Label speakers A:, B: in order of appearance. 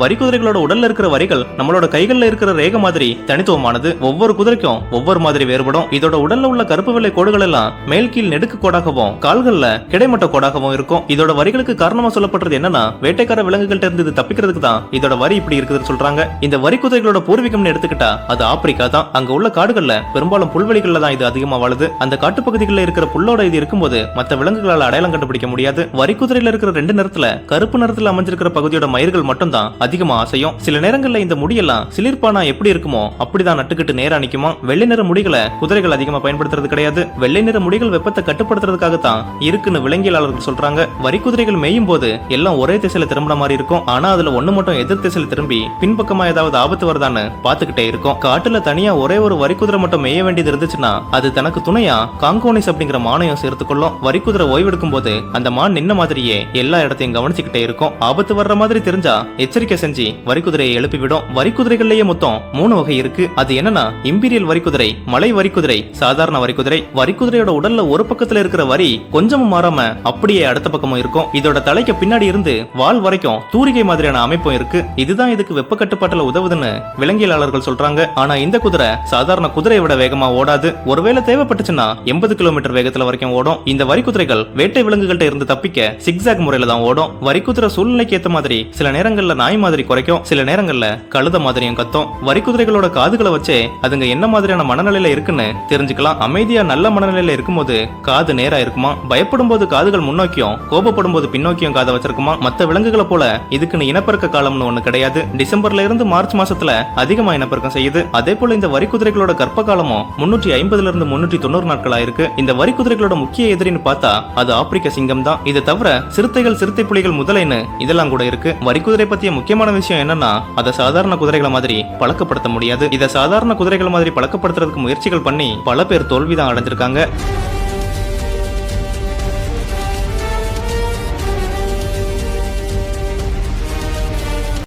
A: வரி குதிரைகளோட உடல்ல இருக்கிற வரிகள் நம்மளோட கைகள்ல இருக்கிற ரேக மாதிரி தனித்துவமானது. ஒவ்வொரு குதிரைக்கும் ஒவ்வொரு மாதிரி வேறுபடும். இதோட உடல்ல உள்ள கருப்பு வெள்ளை கோடுகள் எல்லாம் மேல் கீழ் நெடுக்கு கோடாகவும் கால்கள்ல கிடைமட்ட கோடாகவும் இருக்கும். இதோட வரிகளுக்கு காரணமா சொல்லப்படுறது என்னன்னா வேட்டைக்கார விலங்குகள்ட்ட இருந்து இது தப்பிக்கிறதுக்கு தான் இதோட வரி இப்படி இருக்குதுன்னு சொல்றாங்க. இந்த வரி குதிரைகளோட பூர்வீகம்னு எடுத்துக்கிட்டா அது ஆப்பிரிக்கா தான். அங்க உள்ள காடுகள்ல பெரும்பாலும் புல்வெளிகள்ல தான் இது அதிகமா வாழுது. அந்த காட்டுப்பகுதிகளில் இருக்கிற புல்லோட இது இருக்கும்போது மத்த விலங்குகளால் அடையாளம் கண்டுபிடிக்க முடியாது. வரி குதிரையில இருக்கிற ரெண்டு நிறத்துல கருப்பு நிறத்துல அமைஞ்சிருக்கிற பகுதியோட மயிர்கள் மட்டும் தான் அதிகமா அசையும். சில நேரங்கள்ல இந்த முடியெல்லாம் சிலிர்ப்பானா எப்படி இருக்குமோ அப்படிதான் நட்டுக்கிட்டு நேரா நிக்குமா வெள்ளை நிற முடிகளை குதிரைகள் அதிகமா பயன்படுத்துறது கிடையாது. வெள்ளை நிற முடிகள் வெப்பத்தை கட்டுப்படுத்துறதுக்காக தான் இருக்குன்னு விலங்கியலாளர்கள் சொல்றாங்க. வரி குதிரைகள் மேயும் போது எல்லாம் ஒரே திசையில திரும்பின மாதிரி இருக்கும். ஆனா அதுல ஒண்ணு மட்டும் எதிர் திசையில திரும்பி பின்பக்கமா ஏதாவது ஆபத்து வருதான்னு பாத்துக்கிட்டே இருக்கும். காட்டுல தனியா ஒரே ஒரு வரி குதிரை மட்டும் மேய வேண்டியது இருந்துச்சுன்னா அது தனக்கு துணையா காங்கோனிஸ் அப்படிங்கிற மானையும் சேர்த்துக்கொள்ளும் வரி குதிரை ஓய்வெடுக்கும் போது அந்த மான் நின்ன மாதிரியே எல்லா இடத்தையும் கவனிச்சுக்கிட்டே இருக்கும். ஆபத்து வர்ற மாதிரி தெரிஞ்சா எச்சரிக்கை செஞ்சு வரிக்குதிரையை எழுப்பிவிடும். வரிக்குதிரைகள்லயே மொத்தம் மூணு வகை இருக்கு. அது என்னன்னா இம்பீரியல் வரிக்குதிரை மலை வரிக்குதிரை சாதாரண வரிக்குதிரை. வரிக்குதிரையோட உடல்ல ஒரு பக்கத்துல இருக்கிற வரி கொஞ்சமும் மாறாம அப்படியே அடுத்த பக்கமும் இருக்கும். இதோட தலைக்கு பின்னாடி இருந்து வால் வரைக்கும் தூரிகை மாதிரியான அமைப்பும் இருக்கு. இதுதான் இதுக்கு வெப்ப கட்டுப்பாட்டுல உதவுதுன்னு விலங்கியலாளர்கள் சொல்றாங்க. ஆனா இந்த குதிரை சாதாரண குதிரையை விட வேகமா ஓடாது. ஒருவேளை தேவைப்பட்டுச்சுன்னா எண்பது கிலோமீட்டர் வேகத்துல வரைக்கும் ஓடும். இந்த வரி குதிரைகள் வேட்டை விலங்குகள்ட்ட இருந்து தப்பிக்க சிக்ஸாக் முறையில தான் ஓடும். வரி குதிரை சூழ்நிலைக்கு ஏத்த மாதிரி சில நேரங்கள்ல நாய் மாதிரி குறைக்கும். சில நேரங்கள்ல கழுத மாதிரியும் கத்தும். வரி குதிரைகளோட காதுகளை வச்சே அதுங்க என்ன மாதிரியான மனநிலையில இருக்குன்னு தெரிஞ்சுக்கலாம். அமைதியா நல்ல மனநிலையில இருக்கும்போது காது நேரா இருக்குமா? பயப்படும் போது காதுகள் முன்னோக்கியும் கோபப்படும் போது பின்னோக்கியும் காதை வச்சிருக்குமா? மத்த விலங்குகளை போல இதுக்குன்னு இனப்பெருக்க காலம்னு ஒண்ணு கிடையாது. டிசம்பர்ல இருந்து மார்ச் மாசத்துல அதிகமா இனப்பெருக்கம் செய்யுது. அதே போல இந்த வரி குதிரைகளோட கற்ப காலமும் முன்னூற்றி ஐம்பதுல இருந்து முன்னூற்றி தொண்ணூறு நாட்களா இருக்கு. இந்த வரி குதிரைகளோட முக்கிய எதிரின்னு பார்த்தா அது ஆப்பிரிக்க சிங்கம் தான். இது தவிர சிறுத்தைகள் சிறுத்தை புலிகள் முதலைன்னு இதெல்லாம் கூட இருக்கு. வரி குதிரை பத்திய முக்கியமான விஷயம் என்னன்னா அதை சாதாரண குதிரைகளை மாதிரி பழக்கப்படுத்த முடியாது. இதை சாதாரண குதிரைகள் மாதிரி பழக்கப்படுத்துறதுக்கு முயற்சிகள் பண்ணி பல பேர் தோல்விதான் அடைஞ்சிருக்காங்க.